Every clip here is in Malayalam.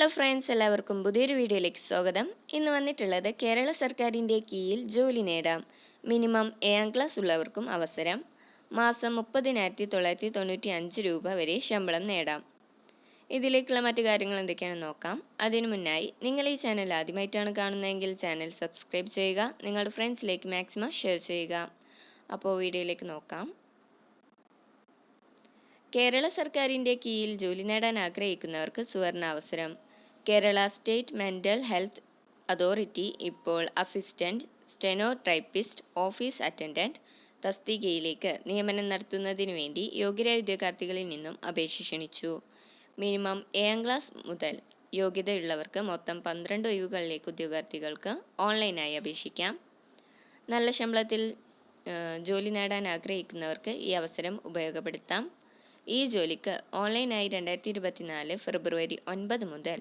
ഹലോ ഫ്രണ്ട്സ് എല്ലാവർക്കും പുതിയൊരു വീഡിയോയിലേക്ക് സ്വാഗതം. ഇന്ന് വന്നിട്ടുള്ളത് കേരള സർക്കാരിന്റെ കീഴിൽ ജോലി നേടാം. മിനിമം ഏഴാം ക്ലാസ് ഉള്ളവർക്കും അവസരം. മാസം മുപ്പതിനായിരത്തി തൊള്ളായിരത്തി തൊണ്ണൂറ്റി അഞ്ച് രൂപ വരെ ശമ്പളം നേടാം. ഇതിലേക്കുള്ള മറ്റു കാര്യങ്ങൾ എന്തൊക്കെയാണെന്ന് നോക്കാം. അതിനു മുന്നായി നിങ്ങൾ ഈ ചാനൽ ആദ്യമായിട്ടാണ് കാണുന്നതെങ്കിൽ ചാനൽ സബ്സ്ക്രൈബ് ചെയ്യുക നിങ്ങളുടെ ഫ്രണ്ട്സിലേക്ക് മാക്സിമം ഷെയർ ചെയ്യുക. അപ്പോൾ വീഡിയോയിലേക്ക് നോക്കാം. കേരള സർക്കാരിന്റെ കീഴിൽ ജോലി നേടാൻ ആഗ്രഹിക്കുന്നവർക്ക് സുവർണാവസരം Kerala state mental health authority ഇപ്പോൾ assistant steno typist office attendant തസ്തികയിലേക്ക് നിയമനം നടത്തുന്നതിനു വേണ്ടി യോഗ്യരായ ഉദ്യോഗാർത്ഥികളിൽ നിന്നും അപേക്ഷ ക്ഷണിച്ചു. മിനിമം ഏഴാം ക്ലാസ് മുതൽ യോഗ്യതയുള്ളവർക്ക് മൊത്തം പന്ത്രണ്ട് ഒഴിവുകളിലേക്ക് ഉദ്യോഗാർത്ഥികൾക്ക് ഓൺലൈനായി അപേക്ഷിക്കാം. നല്ല ശമ്പളത്തിൽ ജോലി നേടാൻ ആഗ്രഹിക്കുന്നവർക്ക് ഈ അവസരം ഉപയോഗപ്പെടുത്താം. ഈ ജോലിക്ക് ഓൺലൈനായി രണ്ടായിരത്തി ഇരുപത്തിനാല് ഫെബ്രുവരി ഒൻപത് മുതൽ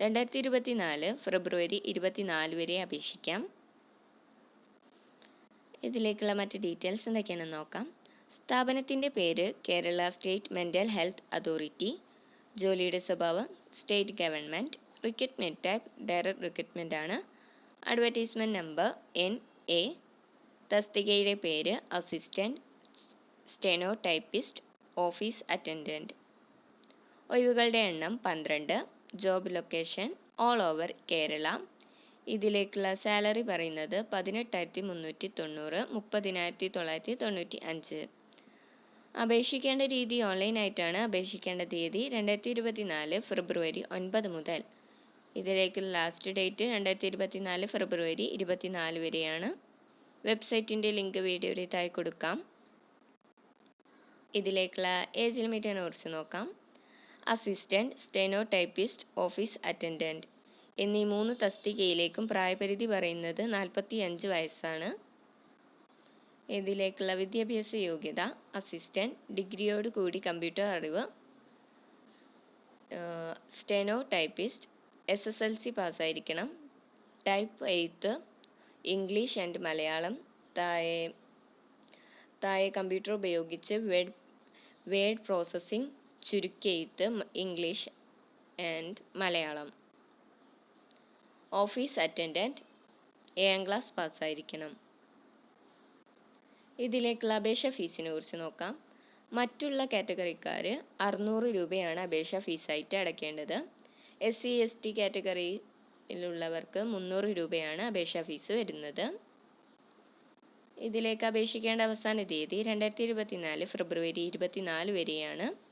രണ്ടായിരത്തി ഇരുപത്തിനാല് ഫെബ്രുവരി ഇരുപത്തിനാല് വരെ അപേക്ഷിക്കാം. ഇതിലേക്കുള്ള മറ്റ് ഡീറ്റെയിൽസ് എന്തൊക്കെയാണെന്ന് നോക്കാം. സ്ഥാപനത്തിന്റെ പേര് Kerala state mental health authority. ജോലിയുടെ സ്വഭാവം state government recruitment type direct recruitment ആണ്. Advertisement number N A. തസ്തികയുടെ പേര് assistant steno typist office attendant ഒഴിവുകളുടെ എണ്ണം പന്ത്രണ്ട്. Job location all over Kerala ഇതിലേക്കുള്ള സാലറി പറയുന്നത് പതിനെട്ടായിരത്തി മുന്നൂറ്റി തൊണ്ണൂറ് മുപ്പതിനായിരത്തി തൊള്ളായിരത്തി തൊണ്ണൂറ്റി അഞ്ച് അപേക്ഷിക്കേണ്ട രീതി ഓൺലൈനായിട്ടാണ് അപേക്ഷിക്കേണ്ട തീയതി രണ്ടായിരത്തി ഇരുപത്തിനാല് ഫെബ്രുവരി ഒൻപത് മുതൽ. ഇതിലേക്കുള്ള ലാസ്റ്റ് ഡേറ്റ് രണ്ടായിരത്തി ഇരുപത്തിനാല് ഫെബ്രുവരി ഇരുപത്തിനാല് വരെയാണ്. വെബ്സൈറ്റിന്റെ ലിങ്ക് വീഡിയോയുടെ തായി കൊടുക്കാം. ഇതിലേക്കുള്ള ഏജ് ലിമിറ്റിനെ കുറിച്ച് നോക്കാം. അസിസ്റ്റന്റ് സ്റ്റെനോടൈപ്പിസ്റ്റ് ഓഫീസ് അറ്റൻഡന്റ് എന്നീ മൂന്ന് തസ്തികയിലേക്കും പ്രായപരിധി പറയുന്നത് നാൽപ്പത്തി അഞ്ച് വയസ്സാണ്. ഇതിലേക്കുള്ള വിദ്യാഭ്യാസ യോഗ്യത അസിസ്റ്റന്റ് ഡിഗ്രിയോട് കൂടി കമ്പ്യൂട്ടർ അറിവ് steno typist S S L C പാസ്സായിരിക്കണം type എയ്ത്ത് ഇംഗ്ലീഷ് ആൻഡ് മലയാളം താഴെ താഴെ കമ്പ്യൂട്ടർ ഉപയോഗിച്ച് word word processing ചുരുക്കെഴുത്ത് English and Malayalam. Office attendant ഏഴാം ക്ലാസ് പാസ്സായിരിക്കണം. ഇതിലേക്കുള്ള അപേക്ഷ ഫീസിനെ കുറിച്ച് നോക്കാം. മറ്റുള്ള കാറ്റഗറിക്കാർ അറുന്നൂറ് രൂപയാണ് അപേക്ഷ ഫീസായിട്ട് അടയ്ക്കേണ്ടത്. എസ് സി എസ് ടി കാറ്റഗറിയിലുള്ളവർക്ക് മുന്നൂറ് രൂപയാണ് അപേക്ഷ ഫീസ് വരുന്നത്. ഇതിലേക്ക് അപേക്ഷിക്കേണ്ട അവസാന തീയതി രണ്ടായിരത്തി ഇരുപത്തിനാല് ഫെബ്രുവരി ഇരുപത്തിനാല് വരെയാണ്.